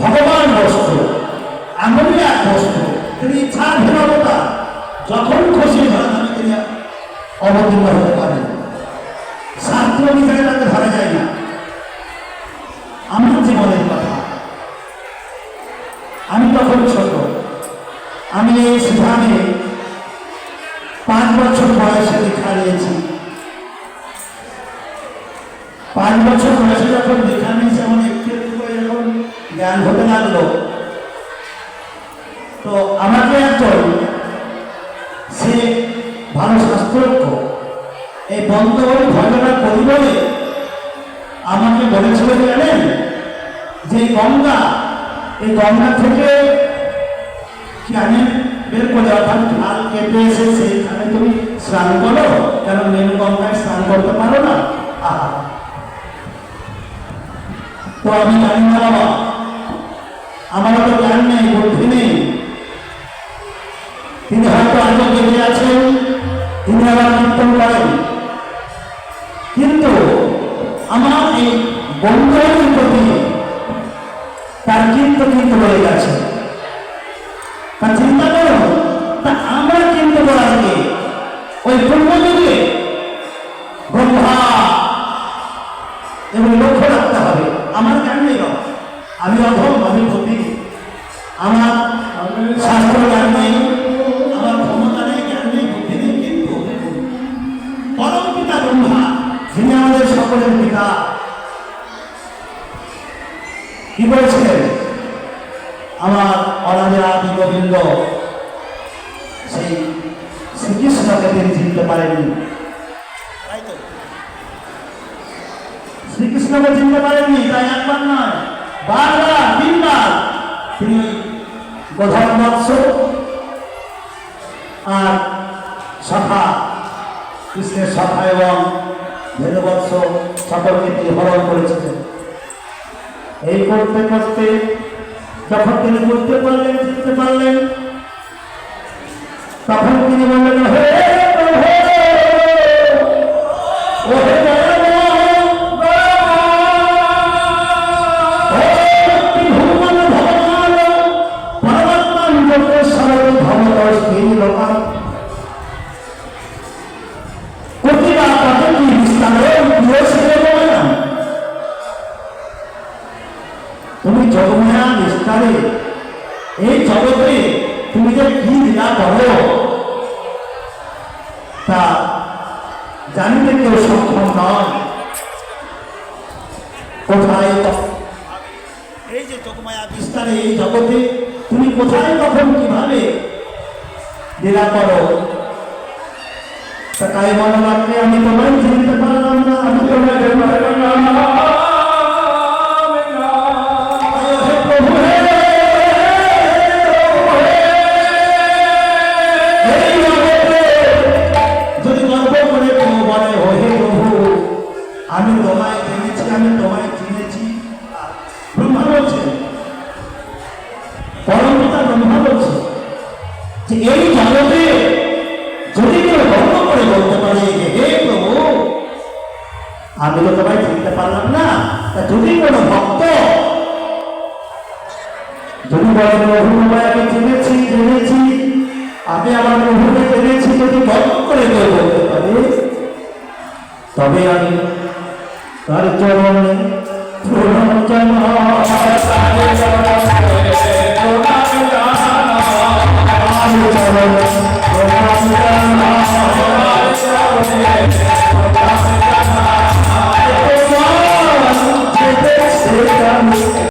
ভগবান বস্তু আমি এক বস্তু তিনি ইচ্ছা ভিন্নতা যখন অবতীর্ণ হতে পারেন। অনুসারে তাকে ধরা যায় না। আমার জীবনের কথা। আমি তখন ছোট। আমি এই পাঁচ বছর বয়সে দীক্ষা নিয়েছি পাঁচ বছর বয়সে যখন দীক্ষা নিয়েছি আমার করে যখন জ্ঞান হতে লাগল। তো আমাকে একজন সে ভালো শাস্ত্রজ্ঞ এই বন্ধবরী ঘটনা করি বলে আমাকে বলেছিল, জানেন? যে গঙ্গা, এই গঙ্গা থেকে কি জানেন বের করে অর্থাৎ খাল কেটে এসে সেইখানে তুমি স্নান করো, কেন মেন গঙ্গায় স্নান করতে পারো না? আহা। তো আমি জানি না বাবা বন্ধুদের প্রতি তার কিন্তু কিন্তু রয়ে গেছে। তা চিন্তা করো, তা আমরা কিন্তু আজকে ওই ব্রহ্মযুগে ব্রহ্মা এবং লক্ষ্য রাখতে হবে। আমার জ্ঞান নেই বাবা আমি অধম, আমি ভক্তি আমার শাস্ত্র জ্ঞান নেই, আমার ক্ষমতা নেই, জ্ঞান নেই, বুদ্ধি নেই, কিন্তু পরম পিতা ব্রহ্মা, যিনি আমাদের সকলের পিতা কি বলছিলেন আমার আদি গোবিন্দ সেই শ্রীকৃষ্ণকে তিনি চিনতে পারেননি। শ্রীকৃষ্ণকে চিনতে পারেননি, তাই একবার নয়, বারবার, তিনবার তিনি গোধন বৎস আর সখা কৃষ্ণের সখা এবং ভেদবৎস সকলকে তিনি হরণ করেছিলেন। এই করতে করতে যখন তিনি বুঝতে পারলেন চিনতে পারলেন তখন তিনি বললেন হে জগমায়া এই জগতে তুমি যে কি লীলা করো তা জানিতে কেউ সক্ষম নয়। কোথায় এই যে জগমায়া বিস্তারে এই জগতে তুমি কোথায় কখন কীভাবে লীলা করো তা তাই মনে রাখলে আমি তোমায় চিনতে পারলাম না, আমি তোমায় আমি তো তোমায় চিনতে পারলাম না। যদি কোনো ভক্ত? যদি বলেন প্রভু তোমায় আমি চিনেছি, জেনেছি। আমি আমার প্রভুকে জেনেছি, যদি ভক্ত করে কেউ বলতে পারি। তবে আমি তার চরণে প্রণাম জানা